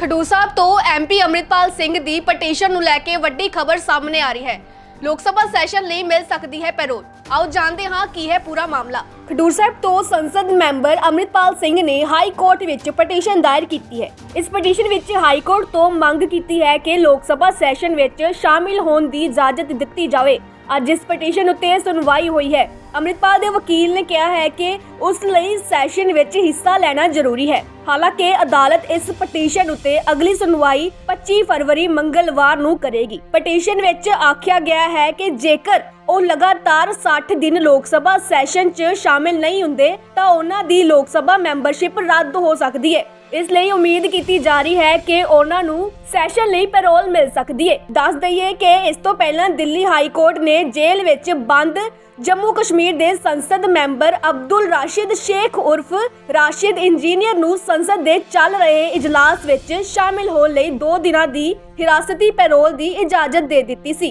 ਖਡੂਰ ਸਾਹਿਬ ਤੋਂ ਐਮਪੀ ਅੰਮ੍ਰਿਤਪਾਲ ਸਿੰਘ ਦੀ ਪਟੀਸ਼ਨ ਨੂੰ ਲੈ ਕੇ ਵੱਡੀ ਖਬਰ ਸਾਹਮਣੇ ਆ ਰਹੀ ਹੈ। ਲੋਕ ਸਭਾ ਸੈਸ਼ਨ ਲਈ ਮਿਲ ਸਕਦੀ ਹੈ ਪੈਰੋਲ। ਆਓ ਜਾਣਦੇ ਹਾਂ ਕੀ ਹੈ ਪੂਰਾ ਮਾਮਲਾ। ਖਡੂਰ ਸਾਹਿਬ ਤੋਂ ਸੰਸਦ ਮੈਂਬਰ ਅੰਮ੍ਰਿਤਪਾਲ ਸਿੰਘ ਨੇ ਹਾਈ ਕੋਰਟ ਵਿੱਚ ਪਟੀਸ਼ਨ ਦਾਇਰ ਕੀਤੀ ਹੈ। ਇਸ ਪਟੀਸ਼ਨ ਵਿੱਚ ਹਾਈ ਕੋਰਟ ਤੋਂ ਮੰਗ ਕੀਤੀ ਹੈ ਕਿ ਲੋਕ ਸਭਾ ਸੈਸ਼ਨ ਵਿੱਚ ਸ਼ਾਮਿਲ ਹੋਣ ਦੀ ਇਜਾਜ਼ਤ ਦਿੱਤੀ ਜਾਵੇ। ਅੱਜ ਇਸ ਪਟੀਸ਼ਨ ਉੱਤੇ ਸੁਣਵਾਈ ਹੋਈ ਹੈ। ਅੰਮ੍ਰਿਤਪਾਲ ਦੇ ਵਕੀਲ ਨੇ ਕਿਹਾ ਹੈ ਕਿ ਉਸ ਲਈ ਸੈਸ਼ਨ ਵਿੱਚ ਹਿੱਸਾ ਲੈਣਾ ਜ਼ਰੂਰੀ ਹੈ। ਹਾਲਾਂਕਿ ਅਦਾਲਤ ਇਸ ਪਟੀਸ਼ਨ ਉੱਤੇ ਅਗਲੀ ਸੁਣਵਾਈ 25 ਫਰਵਰੀ ਮੰਗਲਵਾਰ ਨੂੰ ਕਰੇਗੀ। ਪਟੀਸ਼ਨ ਵਿੱਚ ਆਖਿਆ ਗਿਆ ਹੈ ਕਿ ਜੇਕਰ ਉਹ ਲਗਾਤਾਰ 60 ਦਿਨ ਲੋਕ ਸਭਾ ਸੈਸ਼ਨ 'ਚ ਸ਼ਾਮਿਲ ਨਹੀਂ ਹੁੰਦੇ, ਤਾਂ ਉਹਨਾਂ ਦੀ ਲੋਕ ਸਭਾ ਮੈਂਬਰਸ਼ਿਪ ਰੱਦ ਹੋ ਸਕਦੀ ਹੈ ਇਸ ਲਈ ਉਮੀਦ ਕੀਤੀ ਜਾ ਰਹੀ ਹੈ ਕਿ ਉਹਨਾਂ ਨੂੰ ਸੈਸ਼ਨ ਲਈ ਪੈਰੋਲ ਮਿਲ ਸਕਦੀ ਹੈ ਦੱਸ ਦਈਏ ਕਿ ਇਸ ਤੋਂ ਪਹਿਲਾਂ ਦਿੱਲੀ ਹਾਈ ਕੋਰਟ ਨੇ ਜੇਲ੍ਹ ਵਿੱਚ ਬੰਦ ਜੰਮੂ ਕਸ਼ਮੀਰ ਦੇ ਸੰਸਦ ਮੈਂਬਰ ਅਬਦੁਲ ਰਾਸ਼ਿਦ ਸ਼ੇਖ ਉਰਫ ਰਾਸ਼ਿਦ ਇੰਜੀਨੀਅਰ ਨੂੰ ਸੰਸਦ ਦੇ ਚੱਲ ਰਹੇ ਇਜਲਾਸ ਵਿੱਚ ਸ਼ਾਮਿਲ ਹੋਣ ਲਈ 2 ਦਿਨਾਂ ਦੀ ਹਿਰਾਸਤੀ ਪੈਰੋਲ ਦੀ ਇਜਾਜ਼ਤ ਦੇ ਦਿੱਤੀ ਸੀ।